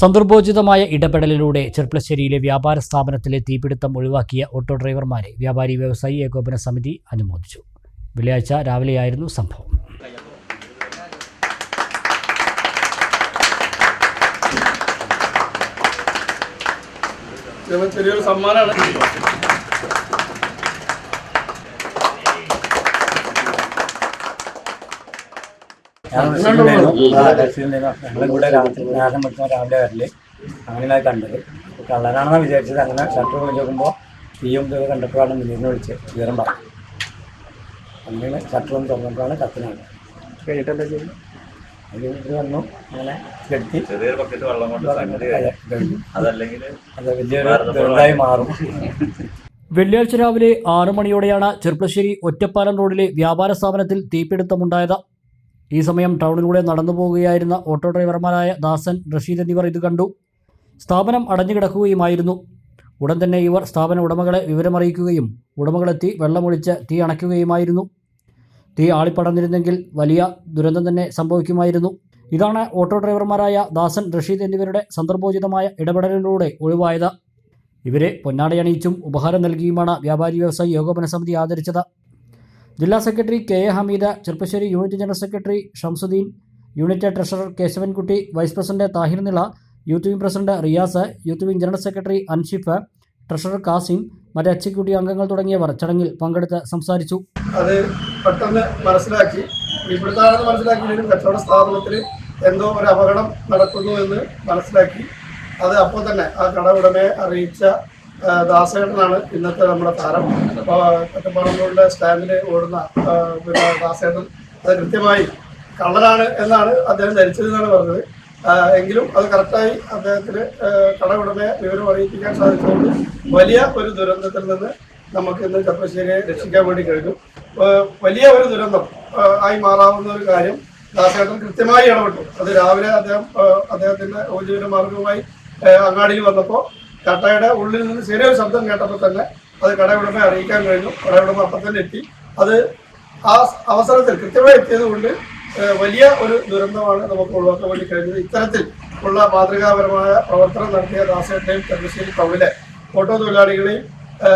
സന്ദർഭോചിതമായ ഇടപെടലിലൂടെ ചെർപ്പളശ്ശേരിയിലെ വ്യാപാര സ്ഥാപനത്തിലെ തീപിടുത്തം ഒഴിവാക്കിയ ഓട്ടോ ഡ്രൈവർമാരെ വ്യാപാരി വ്യവസായി ഏകോപന സമിതി അനുമോദിച്ചു. വെള്ളിയാഴ്ച രാവിലെയായിരുന്നു സംഭവം. ചെറിയ- ചെറിയൊരു സമ്മാനമാണ്. ഞങ്ങളും കൂടെ രാത്രി നേരം രാവിലെ വരൽ. അങ്ങനെയാണ് അത് കണ്ടത് കള്ളനാണെന്നാണ് വിചാരിച്ചത്. അങ്ങനെ ഷട്ടർ വിളിച്ച് നോക്കുമ്പോൾ തീയും ഇതൊക്കെ കണ്ടപ്പോഴാണ് മുന്നീറിനെ വിളിച്ച് വിവരം പറഞ്ഞു അങ്ങനെ ഷട്ടർ ഒന്ന് തുറന്നപ്പോഴാണ് കത്തിനാണ് അത് വന്നു. അങ്ങനെ കെട്ടി. അതെ, അതല്ലെങ്കിൽ അത് വലിയൊരു ദുരന്തമായി മാറും. വെള്ളിയാഴ്ച രാവിലെ ആറു മണിയോടെയാണ് ചെർപ്പശ്ശേരി ഒറ്റപ്പാലം റോഡിലെ വ്യാപാര സ്ഥാപനത്തിൽ തീപിടുത്തമുണ്ടായത്. ഈ സമയം ടൗണിലൂടെ നടന്നു പോകുകയായിരുന്ന ഓട്ടോ ഡ്രൈവർമാരായ ദാസൻ റഷീദ് എന്നിവർ ഇത് കണ്ടു. സ്ഥാപനം അടഞ്ഞു കിടക്കുകയുമായിരുന്നു. ഉടൻ തന്നെ ഇവർ സ്ഥാപന ഉടമകളെ വിവരമറിയിക്കുകയും ഉടമകളെത്തി വെള്ളമൊഴിച്ച് തീ അണയ്ക്കുകയുമായിരുന്നു. തീ ആളിപ്പടർന്നിരുന്നെങ്കിൽ വലിയ ദുരന്തം തന്നെ സംഭവിക്കുമായിരുന്നു. ഇതാണ് ഓട്ടോ ഡ്രൈവർമാരായ ദാസൻ റഷീദ് എന്നിവരുടെ സന്ദർഭോചിതമായ ഇടപെടലിലൂടെ ഒഴിവായത്. ഇവരെ പൊന്നാടയണിയിച്ചും ഉപഹാരം നൽകിയുമാണ് വ്യാപാരി വ്യവസായി ഏകോപന സമിതി ആദരിച്ചത്. ജില്ലാ secretary K A Hameeda Cheruppassery unit general secretary Shamsuddin unit treasurer Keshavankutty vice president Thahir Nila youth wing president Riyas youth wing general secretary Anshif treasurer Kasim മറ്റ് എക്സിക്യൂട്ടീവ് അംഗങ്ങൾ തുടങ്ങിയവർ ചടങ്ങിൽ പങ്കെടുത്ത് സംസാരിച്ചു. അത് പെട്ടെന്ന് മനസ്സിലാക്കി ഇവിടുത്താണെന്ന് മനസ്സിലാക്കിയെങ്കിലും കച്ചവട സ്ഥാപനത്തിൽ എന്തോ ഒരു അപകടം നടക്കുന്നു എന്ന് മനസ്സിലാക്കി. അത് അപ്പോൾ തന്നെ ആ കട ഉടമയെ അറിയിച്ച ദാസേട്ടനാണ് ഇന്നത്തെ നമ്മുടെ താരം. അപ്പോൾ ഒറ്റപ്പാടങ്ങളുടെ സ്റ്റാൻഡിൽ ഓടുന്ന പിന്നെ ദാസേട്ടൻ അത് കൃത്യമായി കള്ളനാണ് എന്നാണ് അദ്ദേഹം ധരിച്ചതെന്നാണ് പറഞ്ഞത്. എങ്കിലും അത് കറക്റ്റായി അദ്ദേഹത്തിന് ആ, കട ഉടമയെ വിവരം അറിയിപ്പിക്കാൻ സാധിച്ചതുകൊണ്ട് വലിയ ഒരു ദുരന്തത്തിൽ നിന്ന് നമുക്ക് ഇന്ന് ചെറുപ്പശ്ശേരിയെ രക്ഷിക്കാൻ വേണ്ടി കഴിഞ്ഞു. വലിയ ഒരു ദുരന്തം ആയി മാറാവുന്ന ഒരു കാര്യം ദാസേട്ടൻ കൃത്യമായി ഇടപെട്ടു. അത് രാവിലെ അദ്ദേഹം അദ്ദേഹത്തിന്റെ ഉപജീവന മാർഗവുമായി അങ്ങാടിയിൽ വന്നപ്പോൾ കട്ടയുടെ ഉള്ളിൽ നിന്ന് ചെറിയൊരു ശബ്ദം കേട്ടപ്പോൾ തന്നെ അത് കടയുടമയെ അറിയിക്കാൻ കഴിഞ്ഞു. കടയുടമ അപ്പം തന്നെ എത്തി. അത് ആ അവസരത്തിൽ കൃത്യമായി എത്തിയത് കൊണ്ട് വലിയ ഒരു ദുരന്തമാണ് നമുക്ക് ഒഴിവാക്കാൻ വേണ്ടി കഴിഞ്ഞത്. ഇത്തരത്തിൽ ഉള്ള മാതൃകാപരമായ പ്രവർത്തനം നടത്തിയ ദാസേട്ടയും ചെറുശ്ശേരി ടൗണിലെ ഓട്ടോ തൊഴിലാളികളെയും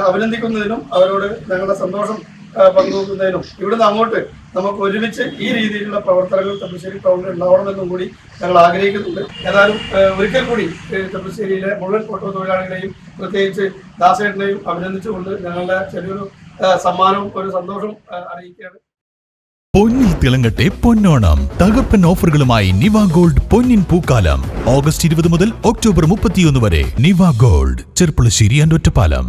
അഭിനന്ദിക്കുന്നതിനും അവരോട് ഞങ്ങളുടെ സന്തോഷം പങ്കുവെക്കുന്നതിനും ഇവിടുന്ന് അങ്ങോട്ട് നമുക്ക് ഒരുമിച്ച് ഈ രീതിയിലുള്ള പ്രവർത്തനങ്ങൾ തമ്പശ്ശേരി ടൗണിൽ ഉണ്ടാവണമെന്നും കൂടി ഞങ്ങൾ ആഗ്രഹിക്കുന്നുണ്ട്. ഏതായാലും ഒരിക്കൽ കൂടി ചെറുപ്പശ്ശേരിയിലെ മുഴുവൻ ഓട്ടോ തൊഴിലാളികളെയും പ്രത്യേകിച്ച് ദാസേട്ടനെയും അഭിനന്ദിച്ചുകൊണ്ട് ഞങ്ങളുടെ ചെറിയൊരു സമ്മാനവും ഒരു സന്തോഷം അറിയിക്കുകയാണ്. പൊന്നിൽ തിളങ്ങട്ടെ പൊന്നോണം. തകർപ്പൻ ഓഫറുകളുമായി നിവ ഗോൾഡ് പൊന്നിൻ പൂക്കാലം. ഓഗസ്റ്റ് ഇരുപത് മുതൽ ഒക്ടോബർ മുപ്പത്തിയൊന്ന് വരെ നിവ ഗോൾഡ് ചെർപ്പുളശ്ശേരി ആൻഡ് ഒറ്റപ്പാലം.